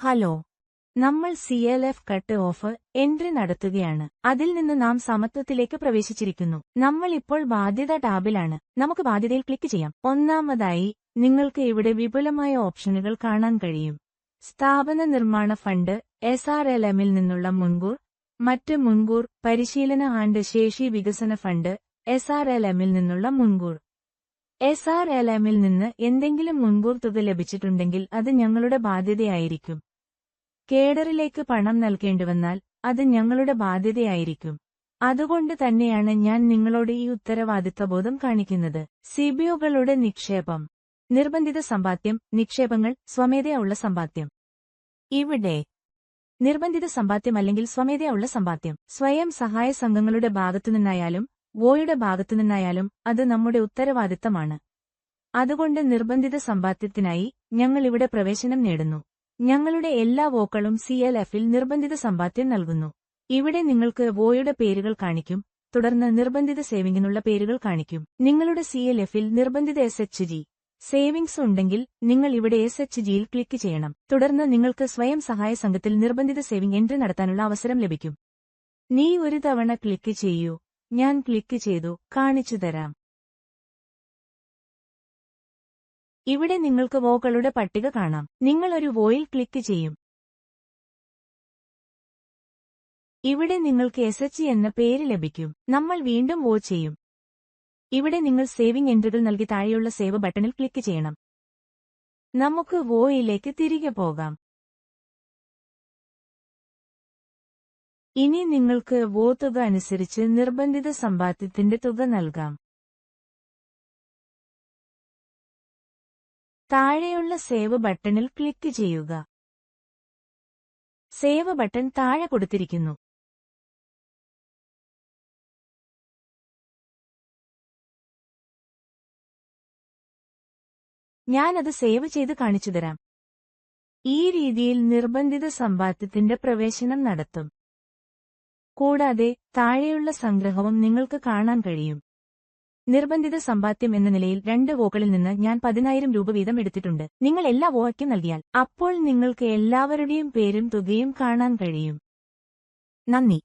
Hello. നമ്മൾ C L F cut off entry നടത്തുകയാണ്. അതിൽ നിന്ന് നാം സമത്വത്തിലേക്ക് പ്രവേശിച്ചിരിക്കുന്നു. നമ്മൾ ഇപ്പോൾ ബാധ്യത ടാബിലാണ്. നമുക്ക് ബാധ്യതയിൽ ക്ലിക്ക് ചെയ്യാം. ഒന്നാമതായി നിങ്ങൾക്ക് ഇവിടെ വിപുലമായ ഓപ്ഷനുകൾ കാണാൻ കഴിയും. സ്ഥാപന നിർമ്മാണ ഫണ്ട് എസ് ആർ എൽ എമ്മിൽ നിന്നുള്ള മുൻകൂർ മറ്റ് മുൻകൂർ പരിശീലന ആൻഡ് ശേഷി വികസന ഫണ്ട് എസ് ആർ എൽ എമ്മിൽ നിന്നുള്ള മുൻകൂർ. എസ് ആർ എൽ എമ്മിൽ നിന്ന് എന്തെങ്കിലും മുൻകൂർ തുക ലഭിച്ചിട്ടുണ്ടെങ്കിൽ അത് ഞങ്ങളുടെ ബാധ്യതയായിരിക്കും. കേഡറിലേക്ക് പണം നൽകേണ്ടിവന്നാൽ അത് ഞങ്ങളുടെ ബാധ്യതയായിരിക്കും. അതുകൊണ്ട് തന്നെയാണ് ഞാൻ നിങ്ങളോട് ഈ ഉത്തരവാദിത്വബോധം കാണിക്കുന്നത്. സിബിഒകളുടെ നിക്ഷേപം. നിർബന്ധിത സമ്പാദ്യം നിക്ഷേപങ്ങൾ സ്വമേധയുള്ള സമ്പാദ്യം. ഇവിടെ നിർബന്ധിത സമ്പാദ്യം അല്ലെങ്കിൽ സ്വമേധയുള്ള സമ്പാദ്യം. സ്വയം സഹായ സംഘങ്ങളുടെ ഭാഗത്തുനിന്നായാലും വോയുടെ ഭാഗത്തുനിന്നായാലും അത് നമ്മുടെ ഉത്തരവാദിത്തമാണ് അതുകൊണ്ട് നിർബന്ധിത സമ്പാദ്യത്തിനായി ഞങ്ങൾ ഇവിടെ പ്രവേശനം നേടുന്നു. ഞങ്ങളുടെ എല്ലാ വോക്കളും സി എൽ എഫിൽ നിർബന്ധിത സമ്പാദ്യം നൽകുന്നു. ഇവിടെ നിങ്ങൾക്ക് വോയുടെ പേരുകൾ കാണിക്കും തുടർന്ന് നിർബന്ധിത സേവിങ്ങിനുള്ള പേരുകൾ കാണിക്കും. നിങ്ങളുടെ സി എൽ എഫിൽ നിർബന്ധിത എസ് എച്ച് ജി സേവിംഗ്സ് ഉണ്ടെങ്കിൽ നിങ്ങൾ ഇവിടെ എസ് എച്ച് ജിയിൽ ക്ലിക്ക് ചെയ്യണം. തുടർന്ന് നിങ്ങൾക്ക് സ്വയം സഹായ സംഘത്തിൽ നിർബന്ധിത സേവിംഗ് എൻട്രി നടത്താനുള്ള അവസരം ലഭിക്കും. നീ ഒരു തവണ ക്ലിക്ക് ചെയ്യൂ. ഞാൻ ക്ലിക്ക് ചെയ്തു. കാണിച്ചു തരാം. ഇവിടെ നിങ്ങൾക്ക് വോകളുടെ പട്ടിക കാണാം. നിങ്ങൾ ഒരു വോയിൽ ക്ലിക്ക് ചെയ്യും. ഇവിടെ നിങ്ങൾക്ക് എസ് എച്ച് എന്ന പേര് ലഭിക്കും. നമ്മൾ വീണ്ടും വോ ചെയ്യും. ഇവിടെ നിങ്ങൾ സേവിംഗ് എൻട്രികൾ നൽകി താഴെയുള്ള സേവ് ബട്ടണിൽ ക്ലിക്ക് ചെയ്യണം. നമുക്ക് വോയിലേക്ക് തിരികെ പോകാം. ഇനി നിങ്ങൾക്ക് വോ തുക അനുസരിച്ച് നിർബന്ധിത സമ്പാദ്യത്തിന്റെ തുക നൽകാം. താഴെയുള്ള സേവ് ബട്ടണിൽ ക്ലിക്ക് ചെയ്യുക. സേവ് ബട്ടൺ താഴെ കൊടുത്തിരിക്കുന്നു. ഞാനത് സേവ് ചെയ്ത് കാണിച്ചുതരാം ഈ രീതിയിൽ നിർബന്ധിത സമ്പാദ്യത്തിന്റെ പ്രവേശനം നടത്തും. കൂടാതെ താഴെയുള്ള സംഗ്രഹവും നിങ്ങൾക്ക് കാണാൻ കഴിയും. നിർബന്ധിത സമ്പാദ്യം എന്ന നിലയിൽ രണ്ട് വോകളിൽ നിന്ന് ഞാൻ പതിനായിരം രൂപ വീതം എടുത്തിട്ടുണ്ട്. നിങ്ങൾ എല്ലാ വോയ്ക്കും നൽകിയാൽ അപ്പോൾ നിങ്ങൾക്ക് എല്ലാവരുടെയും പേരും തുകയും കാണാൻ കഴിയും. നന്ദി.